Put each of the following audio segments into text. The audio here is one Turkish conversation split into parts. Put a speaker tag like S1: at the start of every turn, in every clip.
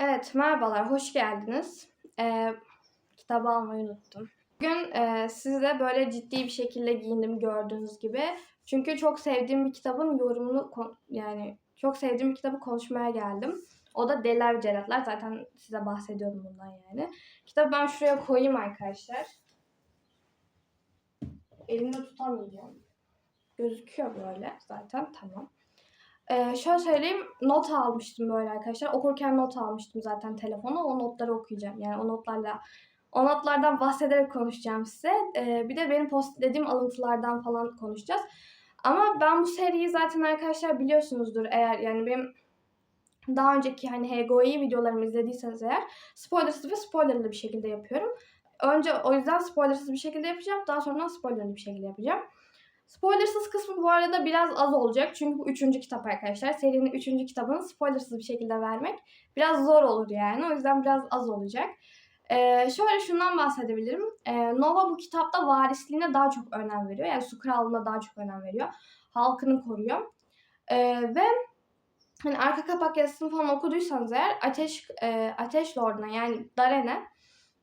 S1: Evet, merhabalar, hoş geldiniz. Ee, kitabı almayı unuttum. Bugün e, sizle böyle ciddi bir şekilde giyindim gördüğünüz gibi. Çünkü çok sevdiğim bir kitabın yorumunu, yani çok sevdiğim bir kitabı konuşmaya geldim. O da Deliler ve Cellatlar. Zaten size bahsediyordum bundan yani. Kitabı ben şuraya koyayım arkadaşlar. Elimde tutamayacağım. Gözüküyor böyle zaten, tamam. Ee, şöyle söyleyeyim, not almıştım böyle arkadaşlar. Okurken not almıştım zaten telefona. O notları okuyacağım. Yani o notlarla, o notlardan bahsederek konuşacağım size. Ee, bir de benim postlediğim alıntılardan falan konuşacağız. Ama ben bu seriyi zaten arkadaşlar biliyorsunuzdur eğer yani benim daha önceki hani HGO'yi videolarımı izlediyseniz eğer spoilersız ve spoilerlı bir şekilde yapıyorum. Önce o yüzden spoilersız bir şekilde yapacağım. Daha sonra spoilerlı bir şekilde yapacağım. Spoilersız kısmı bu arada biraz az olacak. Çünkü bu üçüncü kitap arkadaşlar. Serinin üçüncü kitabını spoilersız bir şekilde vermek biraz zor olur yani. O yüzden biraz az olacak. Ee, şöyle şundan bahsedebilirim. Ee, Nova bu kitapta varisliğine daha çok önem veriyor. Yani su krallığına daha çok önem veriyor. Halkını koruyor. Ee, ve hani arka kapak yazısını falan okuduysanız eğer Ateş, e, Ateş Lord'una yani Daren'e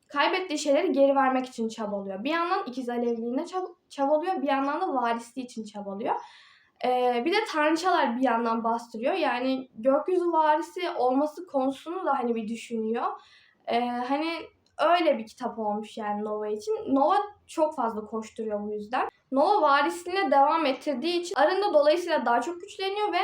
S1: kaybettiği şeyleri geri vermek için çabalıyor. Bir yandan ikiz alevliğine çab- çabalıyor, bir yandan da varisliği için çabalıyor. Ee, bir de tanrıçalar bir yandan bastırıyor. Yani gökyüzü varisi olması konusunu da hani bir düşünüyor. Ee, hani öyle bir kitap olmuş yani Nova için. Nova çok fazla koşturuyor bu yüzden. Nova varisliğine devam ettirdiği için Arın da dolayısıyla daha çok güçleniyor ve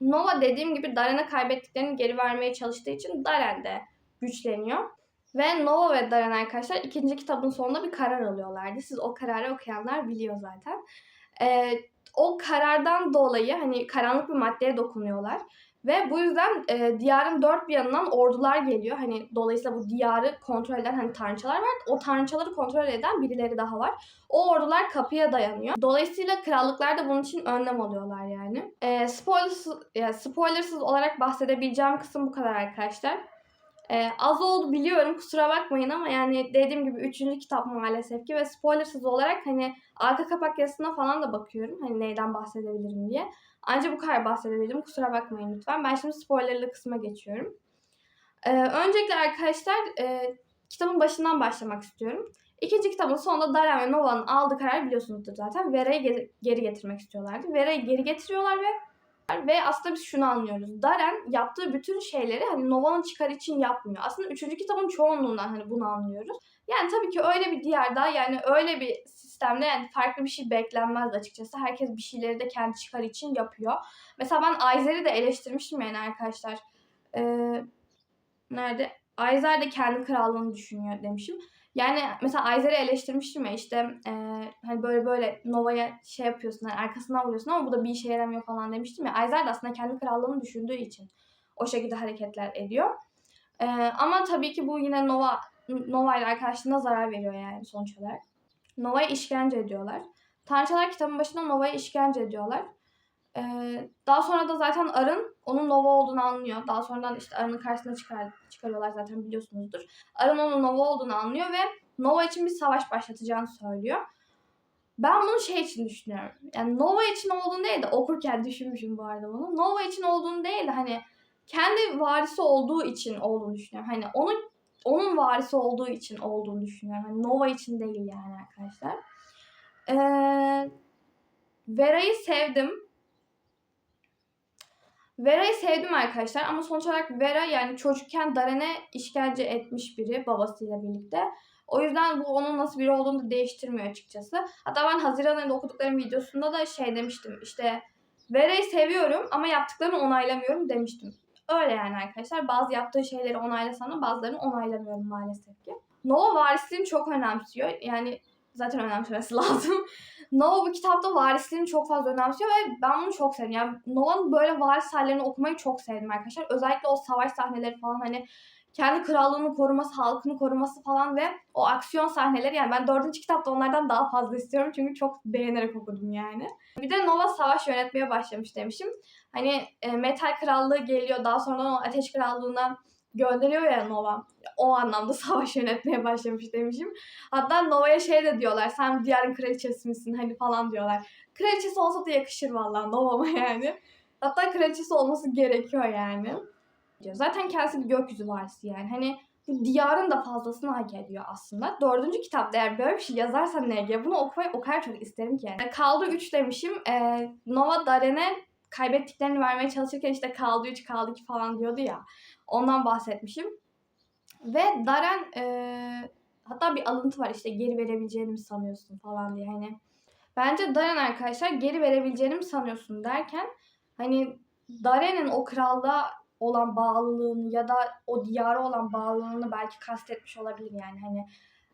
S1: Nova dediğim gibi Daren'e kaybettiklerini geri vermeye çalıştığı için Daren de güçleniyor. Ve Nova ve Daren arkadaşlar ikinci kitabın sonunda bir karar alıyorlardı. Siz o kararı okuyanlar biliyor zaten. Ee, o karardan dolayı hani karanlık bir maddeye dokunuyorlar. Ve bu yüzden e, diyarın dört bir yanından ordular geliyor. Hani dolayısıyla bu diyarı kontrol eden hani tanrıçalar var. O tanrıçaları kontrol eden birileri daha var. O ordular kapıya dayanıyor. Dolayısıyla krallıklar da bunun için önlem alıyorlar yani. E, spoilersız, yani spoilersız olarak bahsedebileceğim kısım bu kadar arkadaşlar. Ee, az oldu biliyorum kusura bakmayın ama yani dediğim gibi üçüncü kitap maalesef ki ve spoilersız olarak hani arka kapak yazısına falan da bakıyorum hani neyden bahsedebilirim diye. Ancak bu kadar bahsedebilirim kusura bakmayın lütfen. Ben şimdi spoilerlı kısma geçiyorum. Ee, öncelikle arkadaşlar e, kitabın başından başlamak istiyorum. İkinci kitabın sonunda Daren ve Nova'nın aldığı karar biliyorsunuzdur zaten. Vera'yı geri, geri getirmek istiyorlardı. Vera'yı geri getiriyorlar ve ve aslında biz şunu anlıyoruz. Daren yaptığı bütün şeyleri hani Nova'nın çıkarı için yapmıyor. Aslında üçüncü kitabın çoğunluğundan hani bunu anlıyoruz. Yani tabii ki öyle bir diyarda yani öyle bir sistemde yani farklı bir şey beklenmez açıkçası. Herkes bir şeyleri de kendi çıkarı için yapıyor. Mesela ben Ayzer'i de eleştirmiştim yani arkadaşlar. Ee, nerede? Ayzer de kendi krallığını düşünüyor demişim. Yani mesela Ayzer'i eleştirmiştim ya işte e, hani böyle böyle Nova'ya şey yapıyorsun hani arkasından vuruyorsun ama bu da bir işe yaramıyor falan demiştim ya. Ayzer de aslında kendi krallığını düşündüğü için o şekilde hareketler ediyor. E, ama tabii ki bu yine Nova Nova ile arkadaşlığına zarar veriyor yani sonuç olarak. Nova'ya işkence ediyorlar. Tanrıçalar kitabın başında Nova'ya işkence ediyorlar. Daha sonra da zaten Arın onun Nova olduğunu anlıyor. Daha sonradan işte Arın'ın karşısına çıkar, çıkarıyorlar zaten biliyorsunuzdur. Arın onun Nova olduğunu anlıyor ve Nova için bir savaş başlatacağını söylüyor. Ben bunu şey için düşünüyorum. Yani Nova için olduğunu değil de okurken düşünmüşüm bu arada bunu. Nova için olduğunu değil de hani kendi varisi olduğu için olduğunu düşünüyorum. Hani onun onun varisi olduğu için olduğunu düşünüyorum. Hani Nova için değil yani arkadaşlar. Ee, Vera'yı sevdim. Vera'yı sevdim arkadaşlar ama sonuç olarak Vera yani çocukken Daren'e işkence etmiş biri babasıyla birlikte. O yüzden bu onun nasıl biri olduğunu da değiştirmiyor açıkçası. Hatta ben Haziran ayında okuduklarım videosunda da şey demiştim işte Vera'yı seviyorum ama yaptıklarını onaylamıyorum demiştim. Öyle yani arkadaşlar. Bazı yaptığı şeyleri onaylasam da bazılarını onaylamıyorum maalesef ki. Nova varisliğini çok önemsiyor. Yani zaten önemsemesi lazım. Nova bu kitapta varisliğini çok fazla önemsiyor ve ben bunu çok sevdim. Yani Nova'nın böyle varis hallerini okumayı çok sevdim arkadaşlar. Özellikle o savaş sahneleri falan hani kendi krallığını koruması, halkını koruması falan ve o aksiyon sahneleri yani ben dördüncü kitapta onlardan daha fazla istiyorum çünkü çok beğenerek okudum yani. Bir de Nova savaş yönetmeye başlamış demişim. Hani e, Metal Krallığı geliyor daha sonra Ateş Krallığı'na gönderiyor ya Nova. O anlamda savaş yönetmeye başlamış demişim. Hatta Nova'ya şey de diyorlar. Sen diyarın kraliçesi misin hani falan diyorlar. Kraliçesi olsa da yakışır vallahi Nova'ma yani. Hatta kraliçesi olması gerekiyor yani. Zaten kendisi bir gökyüzü varisi yani. Hani diyarın da fazlasını hak ediyor aslında. Dördüncü kitapta eğer böyle bir şey yazarsan Nege bunu okumayı o kadar çok isterim ki yani. Kaldı 3 demişim. Ee, Nova Daren'e kaybettiklerini vermeye çalışırken işte kaldı 3 kaldı 2 falan diyordu ya. Ondan bahsetmişim. Ve Daren e, hatta bir alıntı var işte geri verebileceğini mi sanıyorsun falan diye hani. Bence Daren arkadaşlar geri verebileceğini mi sanıyorsun derken hani Daren'in o kralda olan bağlılığını ya da o diyara olan bağlılığını belki kastetmiş olabilir yani hani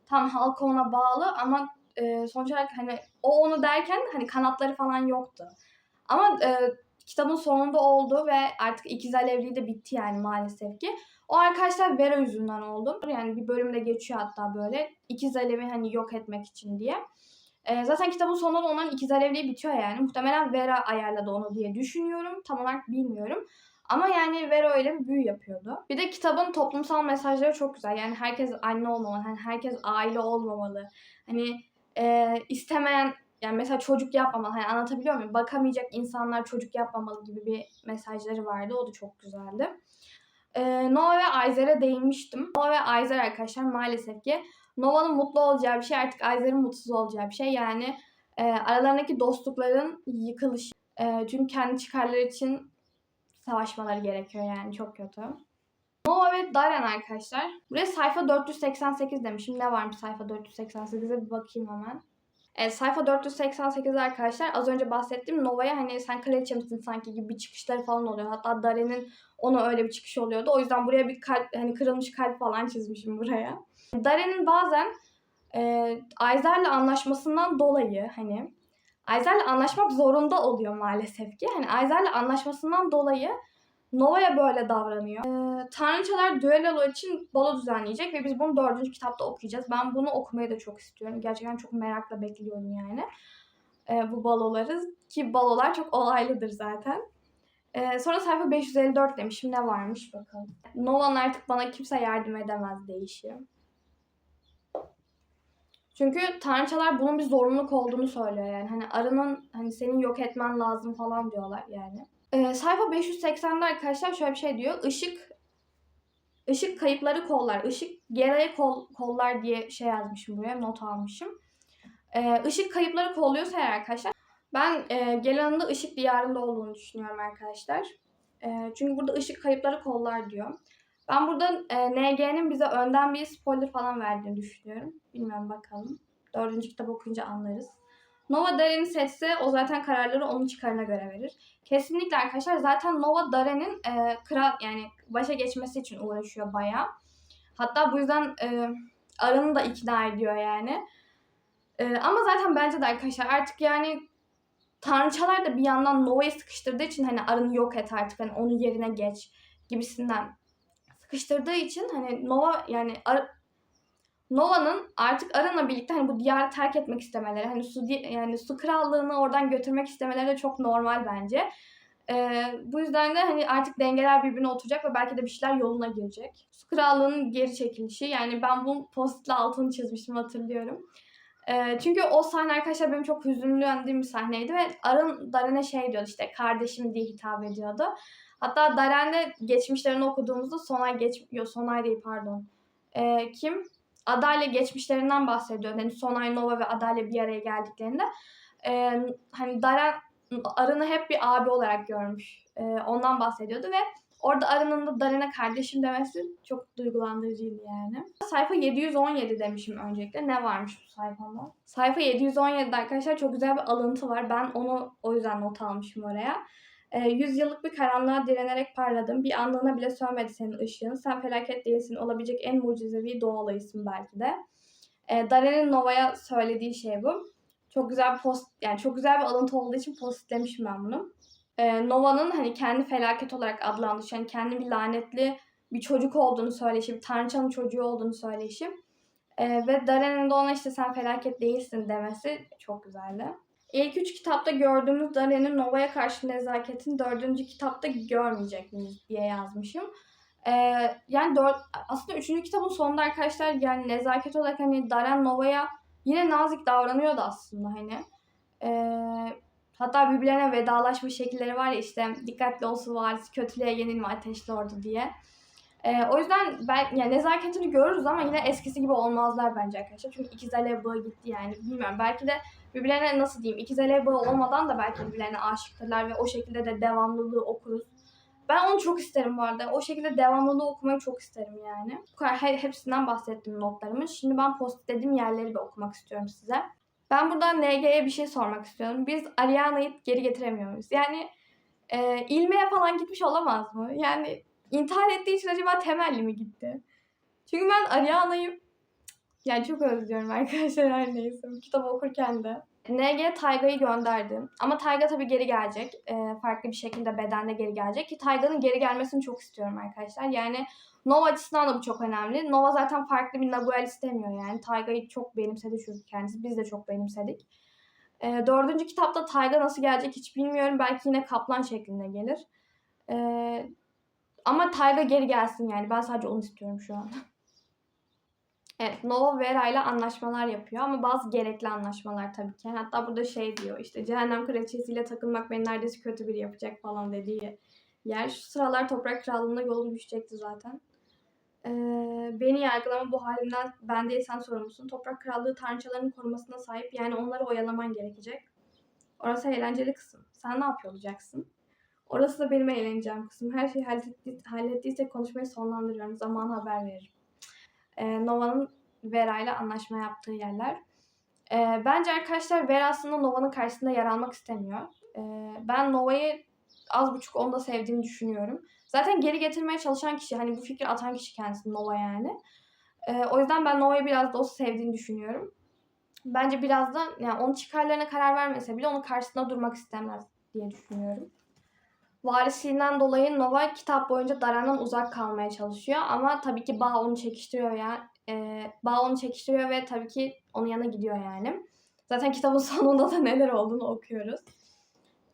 S1: tam halk ona bağlı ama e, sonuç olarak hani o onu derken hani kanatları falan yoktu. Ama e, kitabın sonunda oldu ve artık ikiz alevliği de bitti yani maalesef ki. O arkadaşlar Vera yüzünden oldu. Yani bir bölümde geçiyor hatta böyle ikiz alevi hani yok etmek için diye. E, zaten kitabın sonunda da onların ikiz alevliği bitiyor yani. Muhtemelen Vera ayarladı onu diye düşünüyorum. Tam olarak bilmiyorum. Ama yani Vera öyle bir büyü yapıyordu. Bir de kitabın toplumsal mesajları çok güzel. Yani herkes anne olmamalı. Hani herkes aile olmamalı. Hani e, istemeyen yani mesela çocuk yapmamalı. Hani anlatabiliyor muyum? Bakamayacak insanlar çocuk yapmamalı gibi bir mesajları vardı. O da çok güzeldi. E, Nova ve Ayzer'e değinmiştim. Nova ve Ayzer arkadaşlar maalesef ki Nova'nın mutlu olacağı bir şey artık Ayzer'in mutsuz olacağı bir şey. Yani e, aralarındaki dostlukların yıkılışı. E, çünkü kendi çıkarları için savaşmaları gerekiyor yani çok kötü. Nova ve Daren arkadaşlar. Buraya sayfa 488 demişim. Ne varmış sayfa 488'e bir bakayım hemen. Evet, sayfa 488 arkadaşlar az önce bahsettiğim Nova'ya hani sen kraliçe misin sanki gibi bir çıkışları falan oluyor. Hatta Daren'in ona öyle bir çıkış oluyordu. O yüzden buraya bir kalp hani kırılmış kalp falan çizmişim buraya. Daren'in bazen e, Ayzer'le anlaşmasından dolayı hani Ayzer'le anlaşmak zorunda oluyor maalesef ki. Hani Ayzer'le anlaşmasından dolayı Nova'ya böyle davranıyor. Ee, Tanrıçalar düello için balo düzenleyecek ve biz bunu dördüncü kitapta okuyacağız. Ben bunu okumayı da çok istiyorum. Gerçekten çok merakla bekliyorum yani. Ee, bu baloları ki balolar çok olaylıdır zaten. Ee, sonra sayfa 554 demişim. Ne varmış bakalım. Nolan artık bana kimse yardım edemez değişiyor. Çünkü tanrıçalar bunun bir zorunluluk olduğunu söylüyor yani. Hani arının hani senin yok etmen lazım falan diyorlar yani. Ee, sayfa 580'de arkadaşlar şöyle bir şey diyor. Işık ışık kayıpları kollar. Işık geriye kol, kollar diye şey yazmışım buraya. Not almışım. Ee, ışık kayıpları kolluyorsa eğer arkadaşlar ben e, Gelan'ın da ışık diyarında olduğunu düşünüyorum arkadaşlar. E, çünkü burada ışık kayıpları kollar diyor. Ben burada e, NG'nin bize önden bir spoiler falan verdiğini düşünüyorum. Bilmiyorum bakalım. Dördüncü kitap okuyunca anlarız. Nova Daren'i seçse o zaten kararları onun çıkarına göre verir. Kesinlikle arkadaşlar zaten Nova Daren'in e, kral yani başa geçmesi için uğraşıyor bayağı. Hatta bu yüzden e, Arın'ı da ikna ediyor yani. E, ama zaten bence de arkadaşlar artık yani tanrıçalar da bir yandan Nova'yı sıkıştırdığı için hani Arın'ı yok et artık hani onun yerine geç gibisinden sıkıştırdığı için hani Nova yani Ar- Nova'nın artık Aran'la birlikte hani bu diyarı terk etmek istemeleri, hani su yani su krallığını oradan götürmek istemeleri de çok normal bence. Ee, bu yüzden de hani artık dengeler birbirine oturacak ve belki de bir şeyler yoluna girecek. Su krallığının geri çekilişi yani ben bu postitle altını çizmiştim hatırlıyorum. Ee, çünkü o sahne arkadaşlar benim çok hüzünlündüğüm bir sahneydi ve Aran Daren'e şey diyordu işte kardeşim diye hitap ediyordu. Hatta Daren'de geçmişlerini okuduğumuzda Sonay geç yok Sonay değil pardon. Ee, kim? Adayla geçmişlerinden bahsediyor. Yani Sonay Nova ve Adayla bir araya geldiklerinde e, hani Daren Arın'ı hep bir abi olarak görmüş. E, ondan bahsediyordu ve orada Arın'ın da Daren'e kardeşim demesi çok duygulandırıcıydı yani. Sayfa 717 demişim öncelikle. Ne varmış bu sayfamda? Sayfa 717'de arkadaşlar çok güzel bir alıntı var. Ben onu o yüzden not almışım oraya. E, yüzyıllık bir karanlığa direnerek parladın. Bir anlığına bile sönmedi senin ışığın. Sen felaket değilsin. Olabilecek en mucizevi doğal ayısın belki de. E, Daren'in Nova'ya söylediği şey bu. Çok güzel bir post, yani çok güzel bir alıntı olduğu için postlemişim ben bunu. E, Nova'nın hani kendi felaket olarak adlandırışı, yani kendi bir lanetli bir çocuk olduğunu söyleyişi, bir tanrıçanın çocuğu olduğunu söyleyişi. E, ve Daren'in de ona işte sen felaket değilsin demesi çok güzeldi. İlk üç kitapta gördüğümüz Daren'in Nova'ya karşı nezaketini dördüncü kitapta görmeyecek miyiz diye yazmışım. Ee, yani dört, aslında üçüncü kitabın sonunda arkadaşlar yani nezaket olarak hani Daren Nova'ya yine nazik davranıyordu aslında hani. Ee, Hatta birbirlerine vedalaşma şekilleri var ya işte dikkatli olsun varis, kötülüğe yenilme ateşli ordu diye. Ee, o yüzden ben yani nezaketini görürüz ama yine eskisi gibi olmazlar bence arkadaşlar. Çünkü ikiz alev gitti yani. Bilmiyorum belki de birbirlerine nasıl diyeyim ikiz alev bağı olmadan da belki birbirlerine aşıktırlar ve o şekilde de devamlılığı okuruz. Ben onu çok isterim bu arada. O şekilde devamlılığı okumayı çok isterim yani. Bu kadar he- hepsinden bahsettim notlarımın. Şimdi ben dediğim yerleri bir okumak istiyorum size. Ben buradan NG'ye bir şey sormak istiyorum. Biz Ariana'yı geri getiremiyor muyuz? Yani e, ilmeğe falan gitmiş olamaz mı? Yani intihar ettiği için acaba temelli mi gitti? Çünkü ben Ariana'yı yani çok özlüyorum arkadaşlar her neyse. Kitabı okurken de. NG Tayga'yı gönderdi. Ama Tayga tabii geri gelecek. Ee, farklı bir şekilde bedende geri gelecek. Ki Tayga'nın geri gelmesini çok istiyorum arkadaşlar. Yani Nova açısından da bu çok önemli. Nova zaten farklı bir Naguel istemiyor yani. Tayga'yı çok benimsedi çünkü kendisi. Biz de çok benimsedik. Ee, dördüncü kitapta Tayga nasıl gelecek hiç bilmiyorum. Belki yine kaplan şeklinde gelir. Ee, ama Tayga geri gelsin yani. Ben sadece onu istiyorum şu an. Evet, Nova Vera ile anlaşmalar yapıyor ama bazı gerekli anlaşmalar tabii ki. Hatta burada şey diyor işte Cehennem Kraliçesiyle takılmak beni neredeyse kötü biri yapacak falan dediği yer. Şu sıralar Toprak Krallığı'na yolum düşecekti zaten. Ee, beni yargılama bu halimden ben değil sorumlusun. Toprak Krallığı tanrıçaların korumasına sahip yani onları oyalaman gerekecek. Orası eğlenceli kısım. Sen ne yapıyor olacaksın? Orası da benim eğleneceğim kısım. Her şeyi halletti, hallettiysek konuşmayı sonlandırıyorum. Zaman haber veririm e, Nova'nın Vera ile anlaşma yaptığı yerler. E, bence arkadaşlar Vera aslında Nova'nın karşısında yer almak istemiyor. E, ben Nova'yı az buçuk onda sevdiğini düşünüyorum. Zaten geri getirmeye çalışan kişi, hani bu fikri atan kişi kendisi Nova yani. O yüzden ben Nova'yı biraz da o sevdiğini düşünüyorum. Bence biraz da yani onun çıkarlarına karar vermese bile onun karşısında durmak istemez diye düşünüyorum. Varisliğinden dolayı Nova kitap boyunca Daran'dan uzak kalmaya çalışıyor. Ama tabii ki Bağ onu çekiştiriyor ya. E, Bağ onu çekiştiriyor ve tabii ki onun yanına gidiyor yani. Zaten kitabın sonunda da neler olduğunu okuyoruz.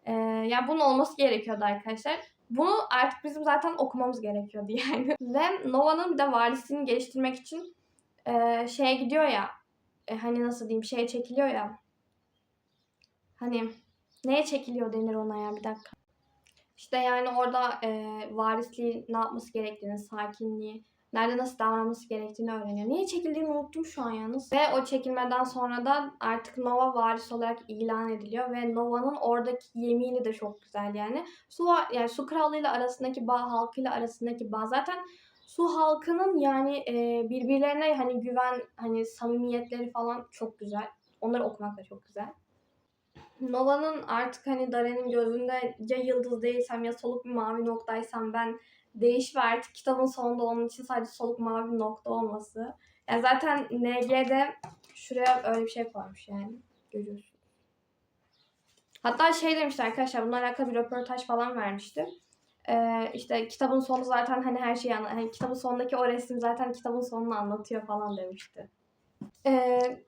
S1: E, yani bunun olması gerekiyordu arkadaşlar. Bunu artık bizim zaten okumamız gerekiyordu yani. ve Nova'nın bir de varisliğini geliştirmek için e, şeye gidiyor ya. E, hani nasıl diyeyim şeye çekiliyor ya. Hani neye çekiliyor denir ona ya bir dakika. İşte yani orada e, varisliği ne yapması gerektiğini, sakinliği, nerede nasıl davranması gerektiğini öğreniyor. Niye çekildiğini unuttum şu an yalnız. Ve o çekilmeden sonra da artık Nova varis olarak ilan ediliyor ve Nova'nın oradaki yemini de çok güzel yani. Su yani su krallığıyla arasındaki bağ, halkıyla arasındaki bağ zaten su halkının yani e, birbirlerine hani güven, hani samimiyetleri falan çok güzel. Onları okumak da çok güzel. Nova'nın artık hani Daren'in gözünde ya yıldız değilsem ya soluk bir mavi noktaysam ben değiş ve artık kitabın sonunda onun için sadece soluk mavi bir nokta olması. Yani zaten NG'de şuraya öyle bir şey koymuş yani. Görüyorsun. Hatta şey demişti arkadaşlar bununla alakalı bir röportaj falan vermişti. Ee, işte kitabın sonu zaten hani her şeyi anlatıyor. Hani kitabın sonundaki o resim zaten kitabın sonunu anlatıyor falan demişti. Ee,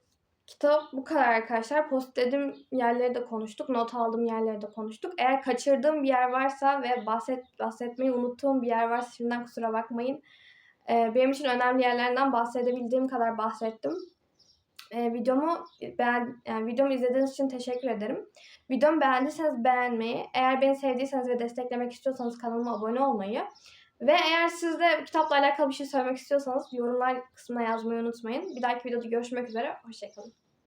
S1: Kitap bu kadar arkadaşlar. Post dedim yerleri de konuştuk. Not aldığım yerleri de konuştuk. Eğer kaçırdığım bir yer varsa ve bahset bahsetmeyi unuttuğum bir yer varsa şimdiden kusura bakmayın. Ee, benim için önemli yerlerinden bahsedebildiğim kadar bahsettim. Ee, videomu beğen, yani videomu izlediğiniz için teşekkür ederim. Videomu beğendiyseniz beğenmeyi, eğer beni sevdiyseniz ve desteklemek istiyorsanız kanalıma abone olmayı ve eğer siz de kitapla alakalı bir şey söylemek istiyorsanız yorumlar kısmına yazmayı unutmayın. Bir dahaki videoda görüşmek üzere. Hoşçakalın.